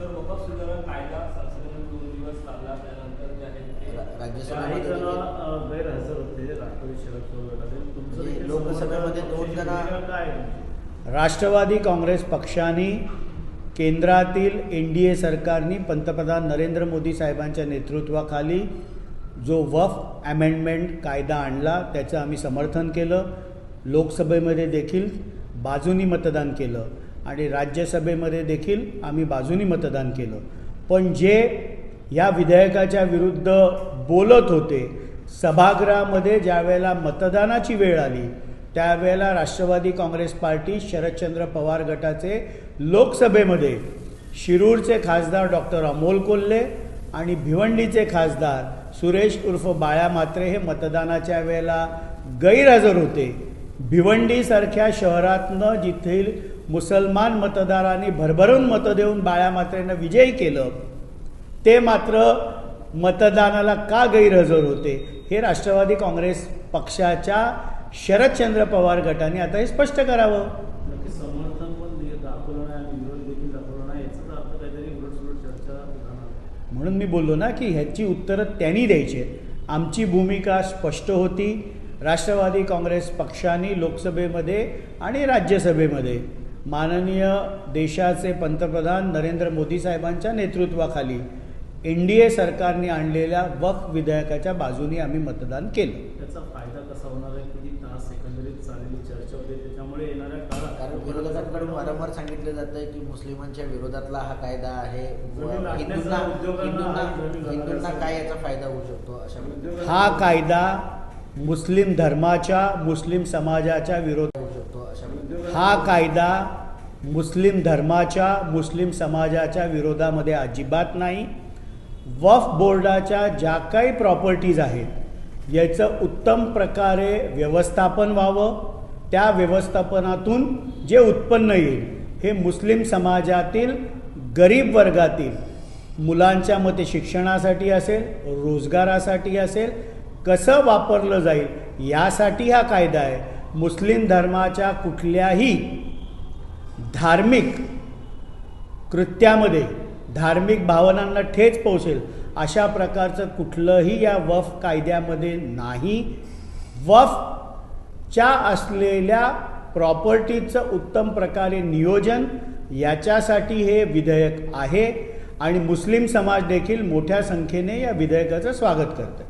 Sir वकफ सुधारणा कायदा संसदेने दोन दिवस चालला त्यानंतर जे आहे ते रा- काही राज्यसभेमध्ये जण देखील- अ, गैरहजर होते राष्ट्रवादी शरद पवार गटाचे. तुमचं म्हणजे देखील लोकसभेमध्ये समर्थन दोन पक्षाची जण- भूमिका काय आहे तुमची? राष्ट्रवादी काँग्रेस पक्षाने केंद्रातील एन डी ए सरकारने पंतप्रधान नरेंद्र मोदी साहेबांच्या नेतृत्वाखाली जो वफ अमेंडमेंट कायदा आणला त्याचं आम्ही समर्थन केलं लोकसभेमध्ये देखील बाजूनी मतदान केलं आणि राज्यसभेमध्ये देखील आम्ही बाजूनी मतदान केलं. पण जे या विधेयकाच्या विरुद्ध बोलत होते सभागृहामध्ये ज्यावेळेला मतदानाची वेळ आली त्यावेळेला राष्ट्रवादी काँग्रेस पार्टी शरदचंद्र पवार गटाचे लोकसभेमध्ये शिरूरचे खासदार डॉक्टर अमोल कोल्हे आणि भिवंडीचे खासदार सुरेश उर्फ बाळा मात्रे हे मतदानाच्या वेळेला गैरहजर होते. भिवंडीसारख्या शहरातनं जिथील मुसलमान मतदारांनी भरभरून मतं देऊन बाळा मात्रेनं विजयी केलं ते मात्र मतदानाला का गैरहजर होते? हे राष्ट्रवादी काँग्रेस पक्षाच्या शरदचंद्र पवार गटाने आता हे स्पष्ट करावं. म्हणून मी बोललो ना की ह्याची उत्तरं त्यांनी द्यायची आमची भूमिका स्पष्ट होती. राष्ट्रवादी काँग्रेस पक्षाने लोकसभेमध्ये आणि राज्यसभेमध्ये माननीय देशाचे पंतप्रधान नरेंद्र मोदी साहेबांच्या नेतृत्वाखाली एन डी ए सरकारने आणलेल्या वक्फ विधेयकाच्या बाजूने आम्ही मतदान केलं. त्याचा फायदा कसा होणार आहे? किती तास एकंदरीत चाललेली चर्चा होते. त्याच्यामुळे येणाऱ्या काळात कारण विरोधकांकडून वारंवार सांगितलं जातं की मुस्लिमांच्या विरोधातला हा कायदा आहे. व जमीन लागण्याचा हिंदूंना उद्योगांना हिंदूंना आणि जमीन हिंदूंना लागण्याचा- काय याचा फायदा होऊ शकतो अशा हा कायदा मुस्लिम धर्माच्या मुस्लिम समाजाच्या विरोध हा कायदा मुस्लिम धर्माच्या मुस्लिम समाजाच्या विरोधामध्ये अजिबात नाही. वफ बोर्डाच्या ज्या काही प्रॉपर्टीज आहेत याचं उत्तम प्रकारे व्यवस्थापन व्हावं. त्या व्यवस्थापनातून जे उत्पन्न येईल हे मुस्लिम समाजातील गरीब वर्गातील मुलांच्या मते शिक्षणासाठी असेल रोजगारासाठी असेल कसं वापरलं जाईल यासाठी हा कायदा आहे. मुस्लिम धर्माच्या कुठल्याही धार्मिक कृत्यामध्ये धार्मिक भावनांना ठेच पोहोचेल. अशा प्रकारचं कुठलंही या वफ कायद्यामध्ये नाही. वफच्या असलेल्या प्रॉपर्टीचं उत्तम प्रकारे नियोजन याच्यासाठी हे विधेयक आहे आणि मुस्लिम समाज देखील मोठ्या संख्येने या विधेयकाचं स्वागत करतं